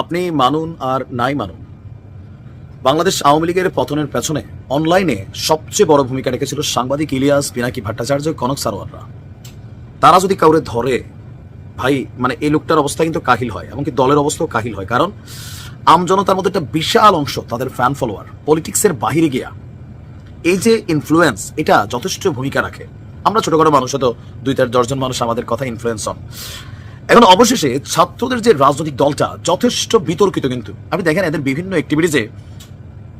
আপনি মানুন আর নাই মানুন। বাংলাদেশ আওয়ামী লীগের পতনের পেছনে অনলাইনে সবচেয়ে বড় ভূমিকা রেখেছিল সাংবাদিক ইলিয়াস পিনাকি ভট্টাচার্য, কনক সারোয়াররা। তারা যদি কাউরে ধরে, ভাই মানে এই লোকটার অবস্থা কিন্তু কাহিল হয়, এমনকি দলের অবস্থাও কাহিল হয়। কারণ আমজনতার মধ্যে একটা বিশাল অংশ তাদের ফ্যান ফলোয়ার পলিটিক্সের বাহিরে গিয়া এই যে ইনফ্লুয়েন্স এটা যথেষ্ট ভূমিকা রাখে। আমরা ছোটখাটো মানুষ হয়তো দুই চার দশজন মানুষ আমাদের কথা ইনফ্লুয়েন্স হন এখন অবশেষে ছাত্রদের যে রাজনৈতিক দলটা, যথেষ্ট বিতর্কিত কিন্তু। আপনি দেখেন এদের বিভিন্ন অ্যাক্টিভিটিজে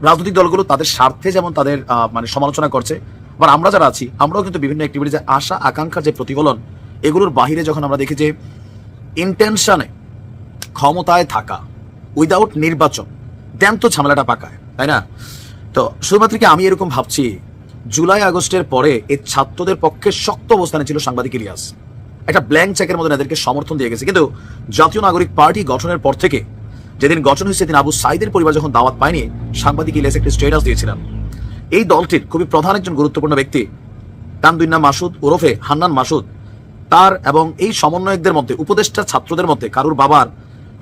রাজনৈতিক দলগুলো তাদের স্বার্থে যেমন তাদের মানে সমালোচনা করছে, আবার আমরা যারা আছি, আমরাও কিন্তু বিভিন্ন অ্যাক্টিভিটিজে আশা আকাঙ্ক্ষার যে প্রতিফলন, এগুলোর বাহিরে যখন আমরা দেখি যে ইন্টেনশনে ক্ষমতায় থাকা উইদাউট নির্বাচন দেন তো ঝামেলাটা পাকায়, তাই না? তো শুধুমাত্র কি আমি এরকম ভাবছি, জুলাই আগস্টের পরে এই ছাত্রদের পক্ষে শক্ত অবস্থানে ছিল সাংবাদিক ইলিয়াস। একটা ব্ল্যাঙ্ক চেকের মধ্যে এদেরকে সমর্থন দিয়ে গেছে। কিন্তু জাতীয় নাগরিক পার্টি গঠনের পর থেকে যেদিন গঠন হয়েছে, সেদিন আবু সাইদের পরিবার যখন দাওয়াত পায়নি, সাংবাদিক ইলিয়াস একটি স্টেটাস দিয়েছিলেন। এই দলটির খুবই প্রধান একজন গুরুত্বপূর্ণ ব্যক্তি তামদুন্না মাসুদ ওরফে হান্নান মাসুদ। তার এবং এই সমন্বয়কদের মধ্যে, উপদেষ্টা ছাত্রদের মধ্যে, কারুর বাবার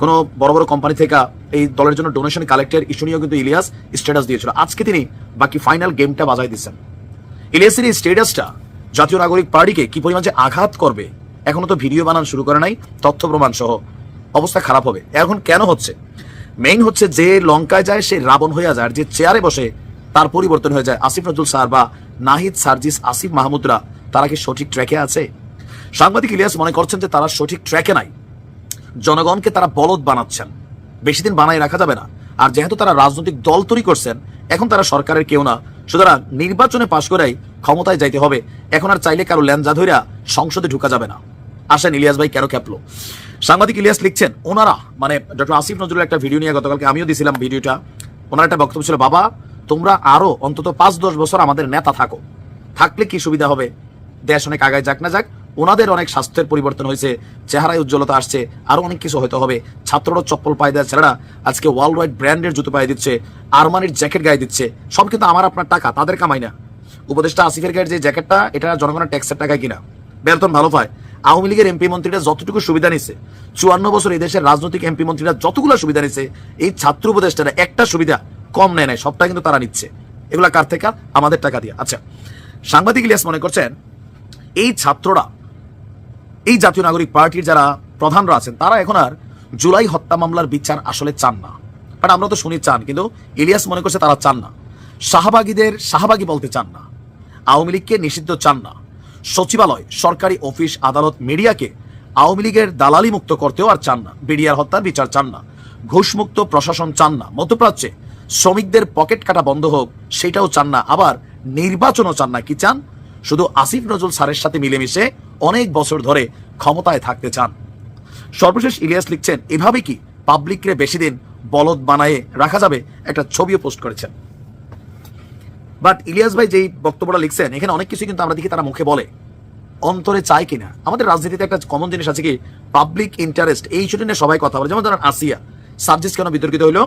কোনো বড় বড় কোম্পানি থেকে এই দলের জন্য ডোনেশন কালেক্টের ইস্যু নিয়েও কিন্তু ইলিয়াস স্ট্যাটাস দিয়েছিল। আজকে তিনি বাকি ফাইনাল গেমটা বাজায় দিচ্ছেন। ইলিয়াসের এই স্টেটাসটা জাতীয় নাগরিক পার্টিকে কি পরিমাণ যে আঘাত করবে এখনও তো ভিডিও বানান শুরু করে নাই, তথ্য প্রমাণ সহ। অবস্থা খারাপ হবে। এখন কেন হচ্ছে? মেইন হচ্ছে যে লঙ্কায় যায়, সে রাবণ হয়ে যায় যে চেয়ারে বসে, তার পরিবর্তন হয়ে যায়। আসিফ নজরুল স্যার বা নাহিদ সার্জিস, আসিফ মাহমুদরা, তারা কি সঠিক ট্র্যাকে আছে? সাংবাদিক ইলিয়াস মনে করছেন যে তারা সঠিক ট্র্যাকে নাই। জনগণকে তারা বলদ বানাচ্ছেন। বেশি দিন বানাই রাখা যাবে না। আর যেহেতু তারা রাজনৈতিক দল তৈরি করছেন, এখন তারা সরকারের কেউ না। সুতরাং নির্বাচনে পাশ করাই ক্ষমতায় যাইতে হবে। এখন আর চাইলে কারও ল্যাঞ্জা ধইরা সংসদে ঢুকা যাবে না। আসেন ইলিয়াস ভাই, কেন ক্যাপলো? সাংবাদিক ইলিয়াস লিখছেন, ওনারা মানে ডক্টর আসিফ নজরুলের একটা ভিডিও নিয়ে গতকালকে আমিও দিছিলাম ভিডিওটা। ওনার একটা বক্তব্য ছিল, বাবা, তোমরা আরও অন্তত পাঁচ দশ বছর আমাদের নেতা থাকো। থাকলে কি সুবিধা হবে? দেশ অনেক আগায় যাক না যাক, ওনাদের অনেক স্বাস্থ্যের পরিবর্তন হয়েছে, চেহারায় উজ্জ্বলতা আসছে, আরও অনেক কিছু হয়তো হবে। ছাত্ররা চপ্পল পায়ে দেওয়া ছেলেরা আজকে ওয়ার্ল্ড ওয়াইড ব্র্যান্ডের জুতো পায়ে দিচ্ছে, আরমানির জ্যাকেট গায়ে দিচ্ছে। সব কিন্তু আমার আপনার টাকা, তাদের কামাই না। উপদেষ্টা আসিফের গায়ের যে জ্যাকেটটা, এটা জনগণের ট্যাক্সের টাকায় কিনা। বেতন ভালো পায়। আওয়ামী লীগের এমপি মন্ত্রীরা যতটুকু সুবিধা নিচ্ছে চুয়ান্ন বছর এই দেশের রাজনৈতিক এমপি মন্ত্রীরা যতগুলো সুবিধা নিচ্ছে এই ছাত্র উপদেষ্টারা একটা সুবিধা কম নেয় নাই, সবটা কিন্তু তারা নিচ্ছে। এগুলা কার থেকে? আমাদের টাকা দিয়ে। আচ্ছা সাংবাদিক ইলিয়াস মনে করছেন, এই ছাত্ররা, এই জাতীয় নাগরিক পার্টির যারা প্রধানরা আছেন, তারা এখন আর জুলাই হত্যা মামলার বিচার আসলে চান না। বাট আমরা তো শুনি চান, কিন্তু ইলিয়াস মনে করছে তারা চান না। শাহবাগীদের, শাহবাগী বলতে চান না। আওয়ামী লীগকে নিষিদ্ধ চান না। সচিবালয়, সরকারি অফিস, আদালত, মিডিয়াকে আওয়ামী লীগের দালালি মুক্ত করতেও আর চান না। বিডিআর হত্যার বিচার চান না। ঘুষমুক্ত প্রশাসন চান না। মধ্যপ্রাচ্যে শ্রমিকদের পকেট কাটা বন্ধ হোক, সেটাও চান না। আবার নির্বাচনও চান না। কি চান? শুধু আসিফ নজরুল স্যারের সাথে মিলেমিশে অনেক বছর ধরে ক্ষমতায় থাকতে চান। সর্বশেষ ইলিয়াস লিখছেন, এভাবে কি পাবলিকরে বেশি দিন বলদ বানায়ে রাখা যাবে? একটা ছবিও পোস্ট করেছেন। বাট ইলিয়াস ভাই যেই বক্তব্যটা লিখছেন, এখানে অনেক কিছু কিন্তু আমরা দেখি তারা মুখে বলে। অন্তরে চায় কিনা? আমাদের রাজনীতিতে একটা কমন জিনিস আছে কি? পাবলিক ইন্টারেস্ট এই ইস্যুটা নিয়ে সবাই কথা বলে। যেমন ধরেন আসিয়া। সার্জিস কেন বিতর্কিত হইল?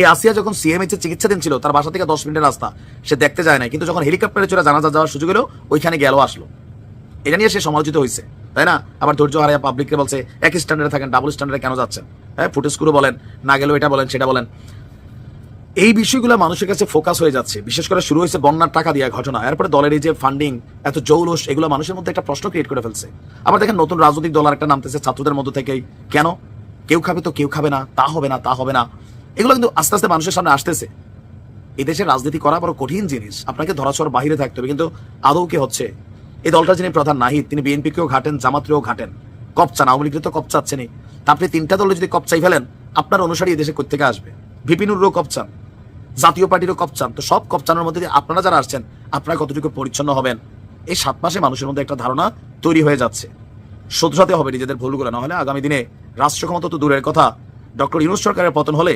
এই আসিয়া যখন সিএমএইচ এর চিকিৎসাধীন ছিল, তার বাসা থেকে দশ মিনিটের রাস্তা। সে দেখতে যায় না কিন্তু যখন হেলিকপ্টারে চড়ে জানাজা যাওয়ার সুযোগ এলো ওইখানে গেল, আসলো। এটা নিয়ে সে সমালোচিত হয়েছে তাই না? আবার ধৈর্য হারাইয়া পাবলিককে বলছে এক স্ট্যান্ডার্ডে থাকেন ডাবল স্ট্যান্ডার্ডে কেন যাচ্ছেন? হ্যাঁ ফুটেজগুলো বলেন, না গেলেও এটা বলেন, সেটা বলেন। এই বিষয়গুলো মানুষের কাছে ফোকাস হয়ে যাচ্ছে। বিশেষ করে শুরু হয়েছে বন্যার টাকা দিয়া ঘটনা। এরপরে দলের এই যে ফান্ডিং এত জৌলস, এগুলো মানুষের মধ্যে একটা প্রশ্ন ক্রিয়েট করে ফেলছে। আবার দেখেন নতুন রাজনৈতিক দল একটা নামতেছে ছাত্রদের মধ্য থেকেই। কেন? কেউ খাবে তো কেউ খাবে না, তা হবে না, তা হবে না। এগুলো কিন্তু আস্তে আস্তে মানুষের সামনে আসতেছে। এই দেশে রাজনীতি করা বড় কঠিন জিনিস। আপনাকে ধরাছোঁয়ার বাহিরে থাকতে হবে। কিন্তু আদৌ কে হচ্ছে? এই দলটা যিনি প্রধান, নাহিদ, তিনি বিএনপিকেও ঘাটেন জামাতরেও ঘাটেন। কপচান আওয়ামী লীগের তো কপচাচ্ছেনই তা আপনি তিনটা দলে যদি কপচাই ফেলেন, আপনার অনুসারী এই দেশে কোথেকে আসবে? বিপিনুরও কপচান জাতীয় পার্টিরও কপচান তো সব কপচানোর মধ্যে দিয়ে আপনারা যারা আসছেন, আপনারা কতটুকু পরিচ্ছন্ন হবেন? এই সাত মাসে মানুষের মধ্যে একটা ধারণা তৈরি হয়ে যাচ্ছে। শোধরাতে হবে নিজেদের ভুলগুলো, না হলে আগামী দিনে রাষ্ট্র ক্ষমতা তো দূরের কথা। ডক্টর ইউনুস সরকারের পতন হলে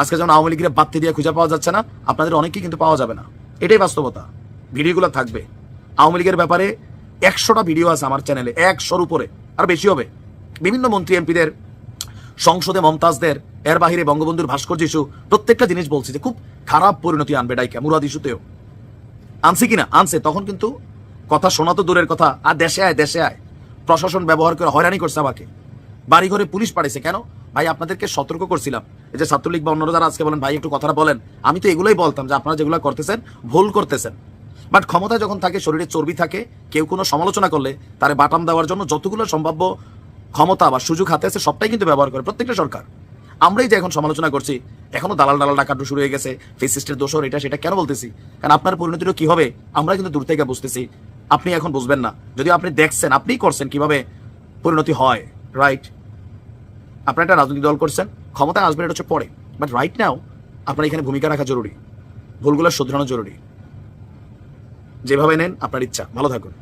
আজকে যেমন আওয়ামী লীগের বাত্তি দিয়ে খুঁজে পাওয়া যাচ্ছে না, আপনাদের অনেকেই কিন্তু পাওয়া যাবে না। এটাই বাস্তবতা। ভিডিওগুলো থাকবে। আওয়ামী লীগের ব্যাপারে একশোটা ভিডিও আছে আমার চ্যানেলে, একশোর উপরে। আর বেশি হবে। বিভিন্ন মন্ত্রী এমপিদের সংসদে মমতাজদের, এর বাহিরে বঙ্গবন্ধুর ভাস্কর্য ইস্যু প্রত্যেকটা জিনিস বলছি যে খুব খারাপ পরিণতি আনবে ডাইকা, মুরাদ ইস্যুতেও আনছে কিনা? আনছে, তখন কিন্তু কথা শোনা তো দূরের কথা, আর দেশে আয় দেশে আয়। প্রশাসন ব্যবহার করে হয়রানি করছে আমাকে। বাড়ি ঘরে পুলিশ পাঠিয়েছে কেন? ভাই, আপনাদেরকে সতর্ক করছিলাম। এই যে ছাত্রলীগ বা অন্যরা যারা আজকে বলেন, ভাই, একটু কথাটা বলেন। আমি তো এগুলোই বলতাম যে আপনারা যেগুলো করতেছেন, ভুল করতেছেন। বাট ক্ষমতায় যখন থাকে, শরীরে চর্বি থাকে, কেউ কোনো সমালোচনা করলে তারে বাটাম দেওয়ার জন্য যতগুলো সম্ভাব্য ক্ষমতা বা সুযোগ হাতে আছে, সবটাই কিন্তু ব্যবহার করে প্রত্যেকটা সরকার। আমরাই যে এখন সমালোচনা করছি, এখনও দালাল দালাল ডাকাটো শুরু হয়ে গেছে ফেসিস্টের দোষর এটা সেটা কেন বলতেছি? কারণ আপনার পরিণতিটা কি হবে? আমরা কিন্তু দূর থেকে বুঝতেছি। আপনি এখন বুঝবেন না। যদি আপনি দেখছেন, আপনিই করছেন কীভাবে পরিণতি হয় রাইট আপনারা একটা রাজনৈতিক দল করছেন ক্ষমতায় আসবেন এটা হচ্ছে পরে। বাট রাইট নাও আপনার এখানে ভূমিকা রাখা জরুরি। ভুলগুলো শুধরানো জরুরি। যেভাবে নেন, আপনার ইচ্ছা। ভালো থাকুন।